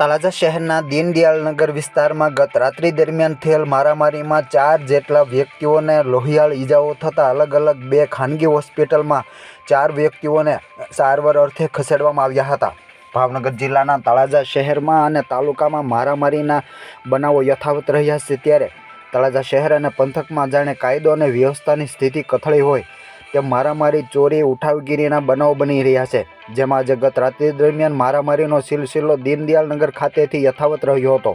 તળાજા શહેરના દીનદયાળનગર વિસ્તારમાં ગત રાત્રિ દરમિયાન થયેલ મારામારીમાં ચાર જેટલા વ્યક્તિઓને લોહિયાળ ઈજાઓ થતાં અલગ અલગ બે ખાનગી હોસ્પિટલમાં ચાર વ્યક્તિઓને સારવાર અર્થે ખસેડવામાં આવ્યા હતા. ભાવનગર જિલ્લાના તળાજા શહેરમાં અને તાલુકામાં મારામારીના બનાવો યથાવત રહ્યા છે ત્યારે તળાજા શહેર અને પંથકમાં જાણે કાયદો અને વ્યવસ્થાની સ્થિતિ કથળી હોય તેમ મારામારી ચોરી, ઉઠાવગીરીના બનાવો બની રહ્યા છે. જેમાં આજે ગત રાત્રિ દરમિયાન મારામારીનો સિલસિલો દીનદયાળનગર ખાતેથી યથાવત રહ્યો હતો.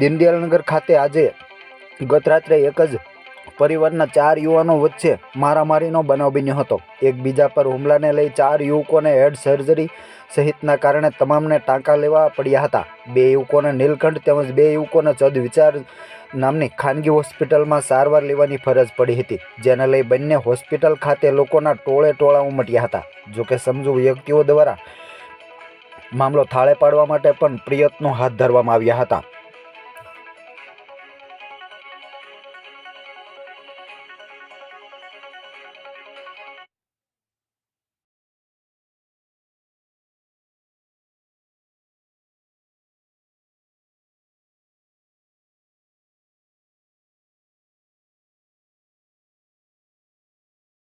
દીનદયાળનગર ખાતે આજે ગત રાત્રે એક જ પરિવારના ચાર યુવાનો વચ્ચે મારામારીનો બનાવ બન્યો હતો. એકબીજા પર હુમલાને લઈ ચાર યુવકોને હેડ સર્જરી સહિતના કારણે તમામને ટાંકા લેવા પડ્યા હતા. બે યુવકોને નીલકંઠ તેમજ બે યુવકોને ચદ વિચાર નામની ખાનગી હોસ્પિટલમાં સારવાર લેવાની ફરજ પડી હતી, જેને લઈ બંને હોસ્પિટલ ખાતે લોકોના ટોળે ટોળા ઉમટ્યા હતા. જોકે સમજુ વ્યક્તિઓ દ્વારા મામલો થાળે પાડવા માટે પણ પ્રયત્નો હાથ ધરવામાં આવ્યા હતા.